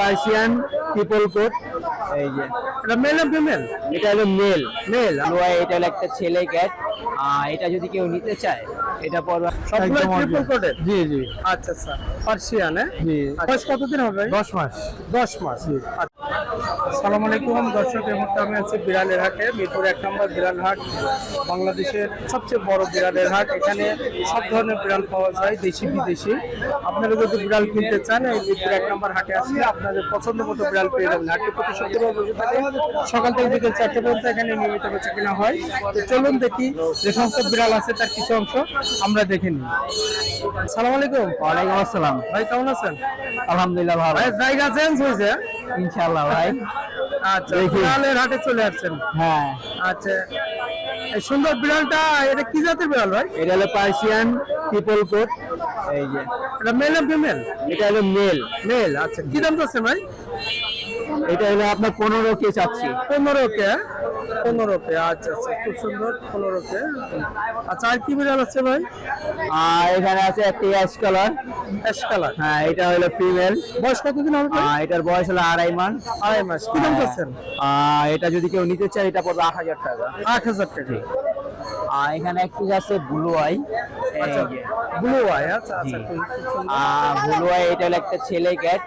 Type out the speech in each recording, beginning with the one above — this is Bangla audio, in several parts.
পার্সিয়ান পিপল কোট এই যে। এটা মেল না ফিমেল এটা হলো মেল মেল আমরা এটা হলো একটা ছেলে ক্যাট আর এটা যদি কেউ নিতে চায় এটা পর সবগুলো একদম ট্রিপল। কোটের জি জি। আচ্ছা আচ্ছা। পার্সিয়ান হ্যাঁ? জি। বয়স কতদিন হবে দশ মাস। দশ মাস। আচ্ছা। আসসালামু আলাইকুম দর্শক এই মুহূর্তে আমি আছি বিড়ালের হাটে। মিরপুর এক নম্বর বিড়াল হাট বাংলাদেশের সবচেয়ে বড় বিড়ালের হাট। এখানে সব ধরনের বিড়াল পাওয়া যায় দেশি বিদেশি। আপনারা যদি বিড়াল কিনতে চান এই মিরপুর এক নম্বর হাটে আসলে আপনাদের পছন্দ মতো বিড়াল পেয়ে যাবেন। হাটে প্রতি শুক্রবার বসে থাকে সকাল থেকে বিকেল চারটে পর্যন্ত এখানে নিয়মিত বেচা কেনা হয়। তো চলুন দেখি যে সমস্ত বিড়াল আছে তার কিছু অংশ আমরা দেখে নিই। সালাম আলাইকুম। ওয়ালাইকুম আসসালাম। ভাই কেমন আছেন? আলহামদুলিল্লাহ ভালো। ভাই জায়গা চেঞ্জ হয়েছে ইনশাআল্লাহ ভাই। আচ্ছা বিড়ালের হাটে চলে আসছেন। হ্যাঁ। আচ্ছা এই সুন্দর বিড়ালটা এটা কি জাতের বিড়াল ভাই? এটা হলো পার্সিয়ান পিপল কোট এই যে। এটা মেল না ফিমেল এটা হলো মেল মেল আচ্ছা। কি দাম চাচ্ছেন ভাই? এটা হলো আপনার পনেরো কে চাচ্ছি। পনেরো কে পনেরো কে আচ্ছা আচ্ছা খুব সুন্দর পনেরো কে আচ্ছা আর কি বিড়াল আছে ভাই? আর এখানে আছে একটা অ্যাশ কালার অ্যাশ কালার হ্যাঁ এটা হলো ফিমেল বয়স কতদিন হবে ভাই? এটার বয়স হলো আড়াই মাস। আড়াই মাস। কি দাম চাচ্ছেন? আর এটা যদি কেউ নিতে চায় এটা পড়বে আট হাজার টাকা। আট হাজার টাকা। আর এখানে একটি আছে ব্লু আই ব্লু আই আচ্ছা আচ্ছা ব্লু আই এটা হলো একটা ছেলে ক্যাট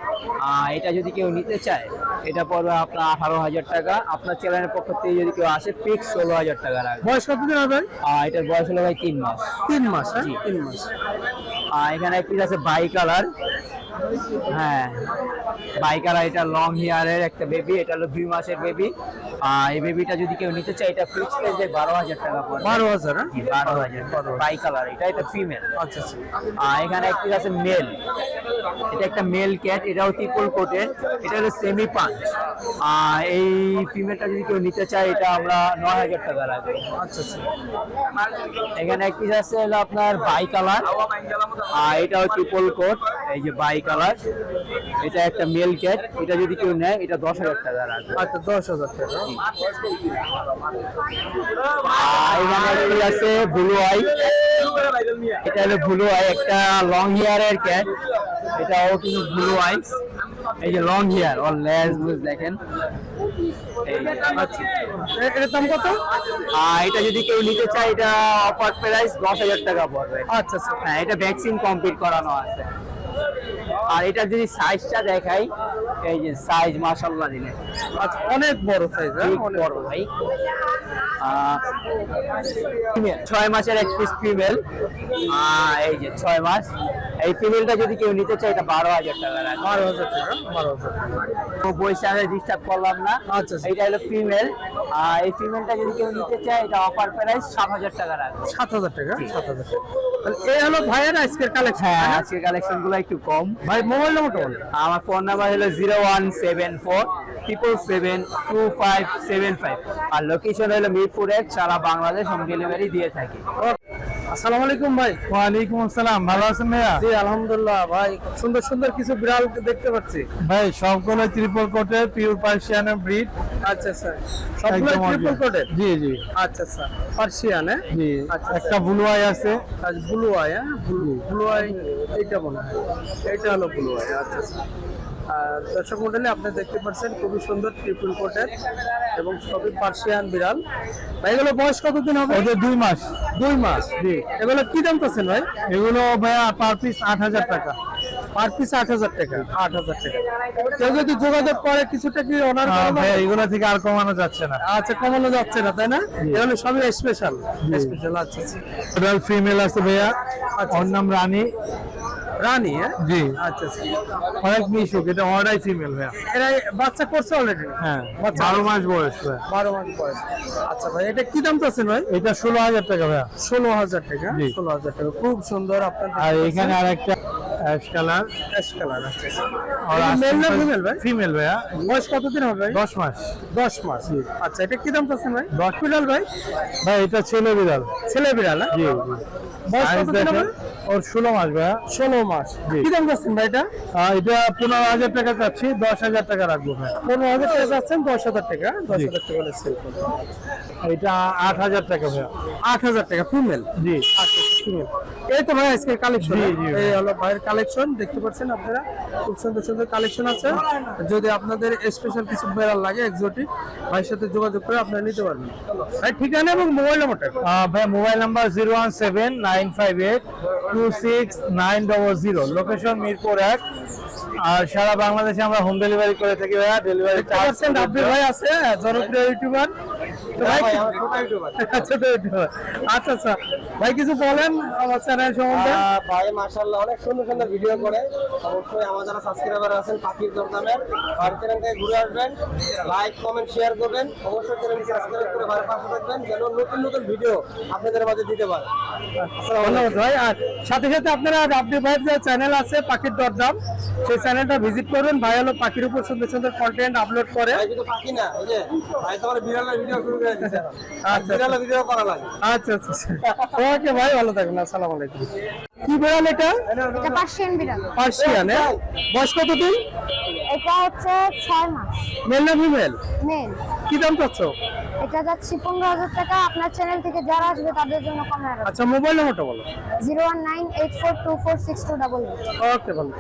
এটা যদি কেউ নিতে চায় এটা পড়বে আপনার আঠারো হাজার টাকা। আপনার চ্যানেলের পক্ষ থেকে যদি কেউ আসে ফিক্স ষোলো হাজার টাকা রাখবে। বয়স কতদিন হবে? এটার বয়স হলো ভাই তিন মাস। তিন মাস হ্যাঁ? তিন মাস। আর এখানে একটি আছে বাই কালার। হ্যাঁ। বাই কালার এটা লং হেয়ারের একটা বেবি এটা হলো দুই মাসের বেবি আর এই বেবিটা যদি কেউ নিতে চায় এটা ফিক্স প্রাইসে বারো হাজার টাকা পড়বে। বারো হাজার হ্যাঁ? বারো হাজার। বাই কালার এটা এটা ফিমেল আচ্ছা আচ্ছা। আর এখানে একটি আছে মেল এটা একটা মেল ক্যাট এটাও ট্রিপল কোটের এটা হলো সেমি পাঞ্চ আর এই ফিমেলটা যদি কেউ নিতে চায় এটা আমরা নয় হাজার টাকা রাখব। আচ্ছা আচ্ছা। এখানে একটি আছে হলো আপনার বাই কালার আর এটাও ট্রিপল কোট এই যে বাই কালার এটা একটা মেল ক্যাট এটা যদি কেউ নেয় এটা দশ হাজার টাকা রাখবে। আচ্ছা দশ হাজার টাকা। আর এখানে একটি আছে ব্লু আই এটা হলো ব্লু আই একটা লং হেয়ারের ক্যাট এটাও কিন্তু ব্লু আই এই যে লং হেয়ার অল লেস বুঝ দেখেন। আচ্ছা। এটার দাম কত? আর এটা যদি কেউ নিতে চায় এটা অফার প্রাইস দশ হাজার টাকা পড়বে। আচ্ছা আচ্ছা। হ্যাঁ এটা ভ্যাকসিন কমপ্লিট করানো আছে। আর এটা যদি সাইজটা দেখাই এই যে সাইজ মাশাল্লাহ দিলে। আচ্ছা অনেক বড় সাইজ হ্যাঁ? অনেক বড় ভাই। ছয় মাসের এক পিস ফিমেল এই যে ছয় মাস। এই ফিমেলটা যদি কেউ নিতে চায় এটা বারো হাজার টাকা বারো হাজার টাকা বারো হাজার টাকা। তো ডিস্টার্ব করলাম না। আচ্ছা, আচ্ছা। এটা হলো ফিমেল আর এই ফিমেলটা যদি কেউ নিতে চায় এটা অফার প্রাইস সাত হাজার টাকা রাখবে। সাত হাজার টাকা? সাত হাজার টাকা। এই হলো ভাইয়ের আজকের কালেকশন হ্যাঁ আজকের কালেকশনগুলো একটু কম। ভাই মোবাইল নম্বরটা বলেন আমার ফোন নাম্বার হলো zero one seven four triple seven two five seven five আর লোকেশন হলো মিরপুরে সারা বাংলাদেশ হোম ডেলিভারি দিয়ে থাকি। আসসালামু আলাইকুম ভাই। ওয়ালাইকুম আসসালাম ভালো আছেন ভাইয়া? জি আলহামদুলিল্লাহ ভাই সুন্দর সুন্দর কিছু বিড়াল দেখতে পাচ্ছি। ভাই সবগুলো ত্রিপল কোটে পিওর পার্সিয়ান ব্রিড আচ্ছা আচ্ছা। সবগুলো ট্রিপল কোটের জি জি। আচ্ছা আচ্ছা। পার্সিয়ান হ্যাঁ? জি আচ্ছা, একটা ব্লু আই আছে। আজ ব্লু আই হ্যাঁ? ব্লু ব্লু আই এইটা মনে হয়। এইটা হলো ব্লু আই আচ্ছা আচ্ছা। আর দর্শক মন্ডলী আপনি দেখতে পাচ্ছেন খুবই সুন্দর ট্রিপল কোটের এবং সবই পার্সিয়ান বিড়াল। ভাই এগুলো বয়স কতদিন হবে? ওদের দুই মাস। দুই মাস? জি। এগুলো কি দাম পাচ্ছেন ভাই? এগুলো ভাইয়া পার পিস আট হাজার টাকা। পার পিস আট হাজার টাকা। আট হাজার টাকা। কেউ যদি যোগাযোগ করে কিছুটা কি অনার এগুলো থেকে আর কমানো যাচ্ছে না। আচ্ছা কমানো যাচ্ছে না তাই না? এগুলো সবই স্পেশাল স্পেশাল আচ্ছা আচ্ছা। টোটাল ফিমেল আছে ভাইয়া। আচ্ছা। ওর নাম রানী। রানী হ্যাঁ? জি। আচ্ছা আচ্ছা। অনেক মিশুক এটা অর্ডাই ফিমেল ভাইয়া। এরা বাচ্চা করছে অলরেডি হ্যাঁ বারো মাস বয়স ভাইয়া। বারো মাস বয়স। আচ্ছা ভাই এটা কি দাম চাচ্ছেন ভাই? এটা ষোলো হাজার টাকা ভাইয়া। ষোলো হাজার টাকা ষোলো হাজার টাকা। খুব সুন্দর আপনার আর এখানে আর একটা অ্যাশ কালার। অ্যাশ কালার আছে মেল না ফিমেল ভাই? ফিমেল ভাইয়া। বয়স কতদিন হবে ভাই? দশ মাস। দশ মাস। আচ্ছা এটা কি দাম ভাই? দশ। বিড়াল ভাই? ভাই এটা ছেলে বিড়াল। ছেলে বিড়াল? জি বয়স কতদিন হবে? ওর ষোলো মাস ভাইয়া। ষোলো মাস। জি। কি দাম চাচ্ছেন ভাই এটা? এটা পনেরো হাজার টাকা চাচ্ছি টাকা রাখব ভাই। টাকা চাচ্ছেন টাকা দশ হাজার টাকা সেল এটা টাকা ভাইয়া। আট হাজার টাকা ফিমেল জি। আচ্ছা ফিমেল এই তো ভাই কালেকশন জি, জি, ভাই। এই হলো ভাইয়ের কালেকশন দেখতে পাচ্ছেন আপনারা? খুব সুন্দর সুন্দর কালেকশন আছে। যদি আপনাদের স্পেশাল কিছু বেড়াল লাগে এক্সোটিক ভাইয়ের সাথে যোগাযোগ করে আপনারা নিতে পারবেন। ভাই ঠিকানা এবং মোবাইল নাম্বারটা ভাই mobile number zero one seven nine five eight two six nine double zero location Mirpur এক। আর সারা বাংলাদেশে আমরা হোম ডেলিভারি করে থাকি ভাইয়া। ডেলিভারি পাচ্ছেন রাব্বি ভাই আছে জনপ্রিয় ইউটিউবার আচ্ছা আচ্ছা। ভাই কিছু বলেন আমার চ্যানেল সম্বন্ধে? ভাই মাশাআল্লাহ অনেক সুন্দর সুন্দর ভিডিও করে। অবশ্যই আমার যারা সাবস্ক্রাইবার আছেন পাখির দরদামের আর চ্যানেল থেকে ঘুরে আসবেন। লাইক কমেন্ট শেয়ার করবেন। অবশ্যই চ্যানেলটি সাবস্ক্রাইব করে ভাইয়ের পাশে থাকবেন যেন নতুন নতুন ভিডিও আপনাদের মাঝে দিতে পারে। ধন্যবাদ ভাই। আর সাথে সাথে আপনারা ভাইয়ের যে চ্যানেল আছে পাখির দরদাম সেই চ্যানেলটা ভিজিট করবেন। ভাই হলো পাখির উপর সুন্দর সুন্দর কন্টেন্ট আপলোড করে। ভাই পাখি না এই যে ভাই তোমার বিড়ালের ভিডিও শুরু করে আচ্ছা। বিড়ালের ভিডিও করা লাগে। আচ্ছা আচ্ছা ওকে ভাই ভালো থাকবেন আসসালামু আলাইকুম। কি বেড়াল এটা? এটা পার্সিয়ান বিড়াল। পার্সিয়ান হ্যাঁ? বয়স কতদিন? এটা হচ্ছে ছয় মাস। মেল না ফিমেল? মেল। কি দাম চাচ্ছ? এটা যাচ্ছে পনেরো হাজার টাকা। আপনার চ্যানেল থেকে যারা আসবে তাদের জন্য কমে রাখবে আচ্ছা মোবাইল নাম্বারটা বলো। Zero one nine eight four two four six two double okay ভালো।